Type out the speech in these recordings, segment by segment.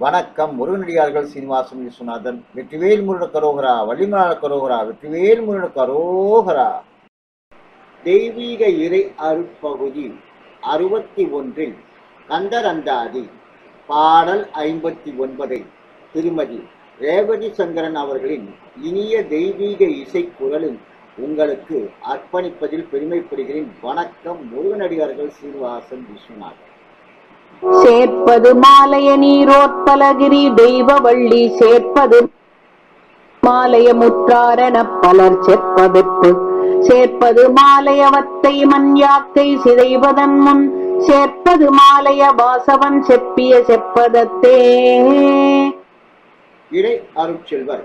வணக்கம் முருகனடியார்கள் சீனிவாசன் விஸ்வநாதன் வெற்றிவேல் முருட கரோகரா வள்ளிமலாள கரோகரா வெற்றிவேல் முருட கரோகரா. தெய்வீக இறை அருட்பகுதி அறுபத்தி ஒன்றில் கந்தரந்தாதி பாடல் ஐம்பத்தி ஒன்பதை திருமதி ரேவதி சங்கரன் அவர்களின் இனிய தெய்வீக இசை குரலில் உங்களுக்கு அர்ப்பணிப்பதில் பெருமைப்படுகிறேன். வணக்கம் முருகனடியார்கள் சீனிவாசன் விஸ்வநாதன். சேர்ப்பது மாலைய நீரோற்பலகிரி தெய்வவள்ளி சேர்ப்பது மாலைய முற்றாரண பலர் செப்பவெப்பு சேர்ப்பது மாலையவத்தை மண்யாக்கை சிதைவதன் முன் சேர்ப்பது மாலைய வாசவன் செப்பிய செப்பதத்தே. இடை அருட்செல்வர்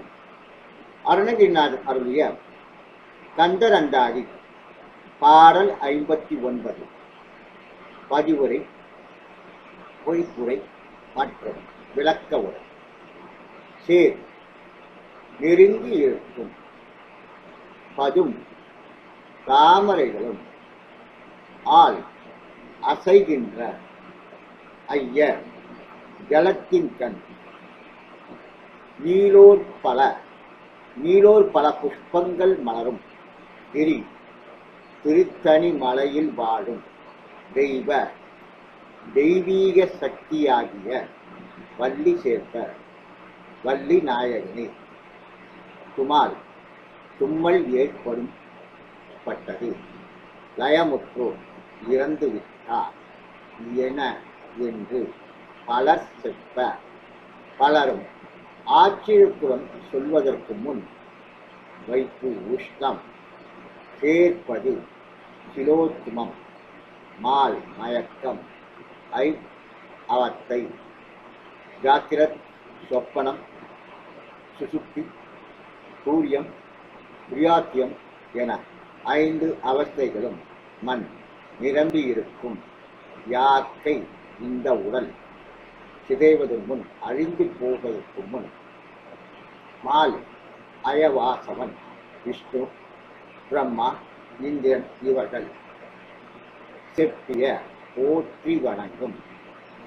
அருணகிரிநாதர் அருளிய கந்தரந்தாதி பாடல் ஐம்பத்தி ஒன்பது. பதிவுரை பொய்ப்புரை மற்றும் விளக்க உரை. சேர் நெருங்கி இருக்கும் பதும் தாமரைகளும். ஆள் அசைகின்ற. ஐய ஜலத்தின் கண். நீலோர் பல நீலோர் பல புஷ்பங்கள் மலரும். கிரி திருத்தணி மலையில் வாழும். தெய்வ தெய்வீக சக்தியாகிய வள்ளி சேர்த்த வள்ளி நாயகனே. துமால் தும்மல் ஏற்படும் பட்டது. லயமுற்றோர் இறந்து விட்டார் என என்று பலர் செப்ப. பலரும் ஆச்சரியத்துடன் சொல்வதற்கு முன் வைப்பு உஷ்ணம் சேர்ப்பது சிலோத்துமம் மால் மயக்கம் ஐ அவத்தை ஜாக்கிரத் சொப்பனம் சுசுப்தி சூரியம் பிரியாத்தியம் என ஐந்து அவஸ்தைகளும் மண் நிரம்பியிருக்கும். யாக்கை இந்த உடல் சிதைவது முன் அழிந்து போவதற்கு முன். மால் அயவாசவன் விஷ்ணு பிரம்மா இந்திரன் இவர்கள். செப்பிய போற்றி வணங்கும்.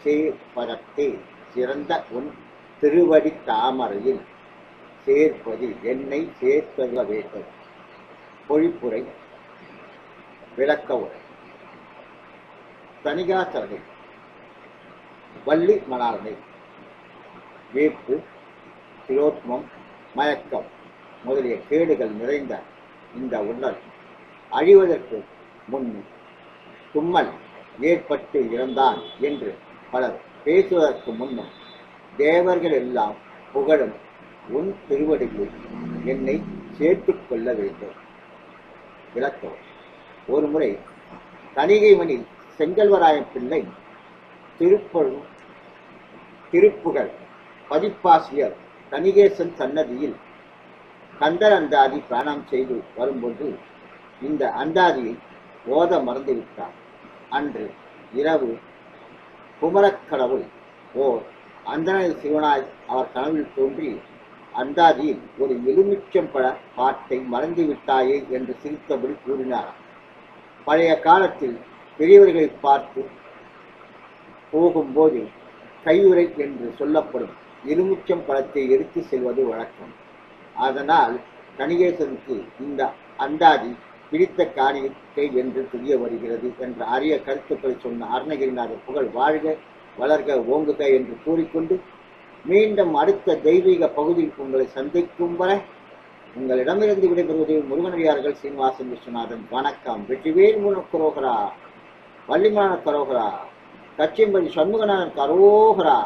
சேர்ப்பதத்தே சிறந்த உன் திருவடி தாமரையில் சேர்ப்பது என்னை சேர்ப்பத வேண்டும். பொழிப்புரை விளக்க உரை. தனிகாச்சரணை வள்ளி மணாலனை வேப்பு திலோத்மம் மயக்கம் முதலிய கேடுகள் நிறைந்த இந்த உடல் அழிவதற்கு முன் தும்மல் ஏற்பட்டு இறந்தான் என்று பலர் பேசுவதற்கு முன்னும் தேவர்கள் எல்லாம் புகழும் உன் திருவடியில் என்னை சேர்த்து கொள்ள வேண்டும். விளக்கம் ஒரு முறை தணிகைமணி செங்கல்வராயன் பிள்ளை திருப்பழு திருப்புகழ் பதிப்பாசிரியர் தணிகேசன் சன்னதியில் கந்தர் அந்தாதி பிராணம் செய்து வரும்போது இந்த அந்தாதியை ஓத மறந்துவிட்டார். அன்று இரவு குமரக்கடவுள் ஓர் அந்தனர் சிவனாய் அவர் கனவில் தோன்றி அந்தாதியில் ஒரு எலுமிச்சம்பழ பாட்டை மறந்துவிட்டாயே என்று சிரித்தபடி கூறினார். பழைய காலத்தில் பெரியவர்களை பார்த்து போகும்போது கையுறை என்று சொல்லப்படும் எலுமிச்சம் பழத்தை எடுத்து செல்வது வழக்கம். அதனால் கணிகேசனுக்கு இந்த அந்தாதி பிடித்த காரியத்தை என்று தெரிய வருகிறது என்ற அரிய கருத்துக்களை சொன்ன அருணகிரிநாதர் புகழ் வாழ்க வளர்க ஓங்குக என்று கூறிக்கொண்டு மீண்டும் அடுத்த தெய்வீக பகுதியில் உங்களை சந்திக்கும் வரை உங்களிடமிருந்து விடைபெறுவது முருகனடியார்கள் சீனிவாசன் விஸ்வநாதன். வணக்கம். வெற்றிவேல் முன கரோகரா வள்ளிமான கரோகரா கச்சியம்பதி சண்முகநாதன் கரோகரா.